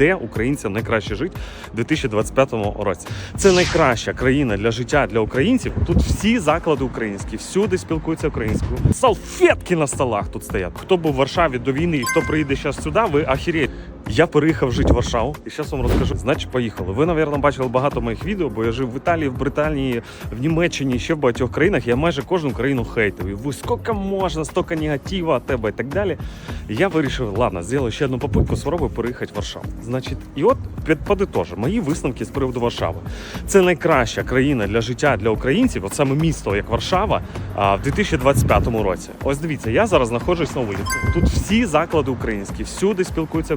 де українцям найкраще жити у 2025 році. Це найкраща країна для життя для українців. Тут всі заклади українські, всюди спілкуються українською. Салфетки на столах тут стоять. Хто був в Варшаві до війни і хто приїде зараз сюди, ви ахіреєте. Я переїхав жити в Варшаву і зараз вам розкажу. Значить, поїхали. Ви, напевно, бачили багато моїх відео, бо я жив в Італії, в Британії, в Німеччині, ще в багатьох країнах. Я майже кожну країну хейтив. І ви скільки можна, стільки негатива від тебе і так далі. Я вирішив, ладно, зроблю ще одну попитку, спробую переїхати в Варшаву. Значить, і от під подитожу, мої висновки з приводу Варшави. Це найкраща країна для життя для українців, от саме місто, як Варшава, в 2025 році. Ось дивіться, я зараз знаходжусь на вулиці. Тут всі заклади українські, всюди спілкуються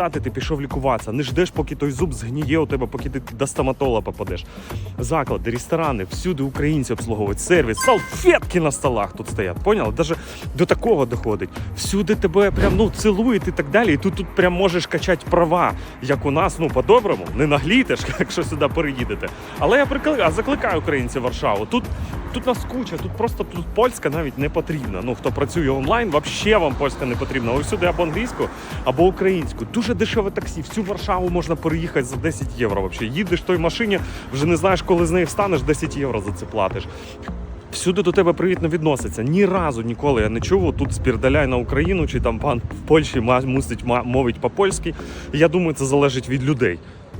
результати, ти пішов лікуватися. Не ждеш, поки той зуб згніє у тебе, поки ти до стоматолога попадеш. Заклади, ресторани, всюди українці обслуговують сервіс, салфетки на столах тут стоять. Поняли? Даже до такого доходить. Всюди тебе прям ну цілують і так далі. І тут тут прям можеш качати права, як у нас, ну по-доброму, не наглійтеш, якщо сюди переїдете. Але я прикликаю, закликаю українців Варшаву. Тут тут нас куча, тут просто тут польська навіть не потрібна. Ну хто працює онлайн, взагалі вам польська не потрібна. Ось сюди або англійську, або українську. Дуже дешеве таксі. Всю Варшаву можна переїхати за 10 євро. Взагалі. Їдеш той машині, вже не знаєш, коли з неї встанеш, 10 євро за це платиш. Всюди до тебе привітно відносяться. Ні разу ніколи я не чув. Тут спірдаляй на Україну, чи там пан в Польщі мусить мовить по-польськи. Я думаю, це залежить від людей.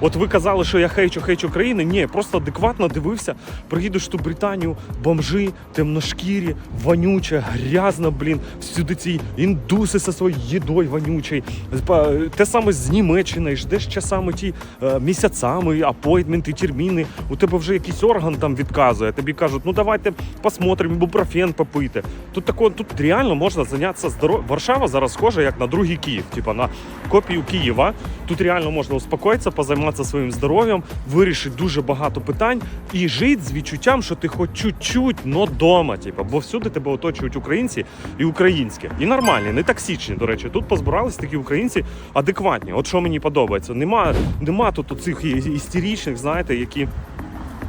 От ви казали, що я хейчу хейчу країни. Ні, просто адекватно дивився. Приїдеш ту Британію, бомжи, темношкірі, вонюче, грязно, блін. Всюди ці індуси зі своєю їдою вонючою. Те саме з Німеччини, ждеш часами ті е, місяцями, апойтменти, терміни. У тебе вже якийсь орган там відказує. Тобі кажуть, ну давайте посмотримо, ібупрофен попити. Тут тако, тут реально можна зайнятися здоров'ям. Варшава зараз схожа як на другий Київ, типа на копію Києва. Тут реально можна успокоїтися, позайматися своїм здоров'ям, вирішить дуже багато питань і жити з відчуттям, що ти хоч чуть-чуть, но дома. Типа, бо всюди тебе оточують українці і українське. І нормальні, не токсичні, до речі. Тут позбирались такі українці адекватні. От що мені подобається. Нема, нема тут оцих істерічних, знаєте, які.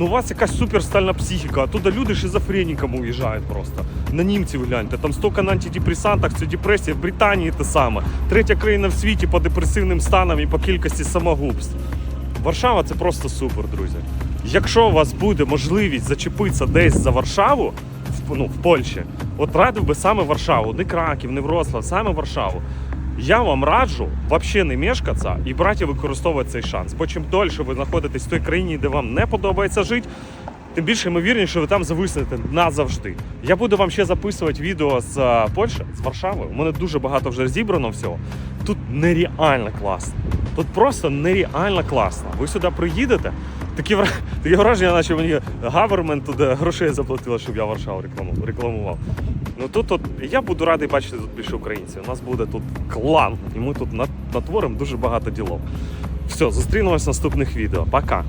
ну у вас якась суперстальна психіка, а туди люди шизофреніками уїжджають просто. На німців гляньте, там стільки на антидепресантах, це депресія в Британії те саме. Третя країна в світі по депресивним станам і по кількості самогубств. Варшава це просто супер, друзі. Якщо у вас буде можливість зачепитися десь за Варшаву, ну, в Польщі, от радив би саме Варшаву, не Краків, не Вроцлав, саме Варшаву. Я вам раджу взагалі не мешкатися і брати використовувати цей шанс. Бо чим дольше ви знаходитесь в той країні, де вам не подобається жити, тим більше ймовірніше, що ви там зависнете назавжди. Я буду вам ще записувати відео з е, Польщі, з Варшави. У мене дуже багато вже зібрано всього. Тут нереально класно. Тут просто нереально класно. Ви сюди приїдете. Такі, вра- враження, наче мені гавермент туди грошей заплатила, щоб я Варшаву рекламував. Ну тут от, я буду радий бачити тут більше українців. У нас буде тут клан, і ми тут натворимо дуже багато ділок. Все, зустрінемось в наступних відео. Пока!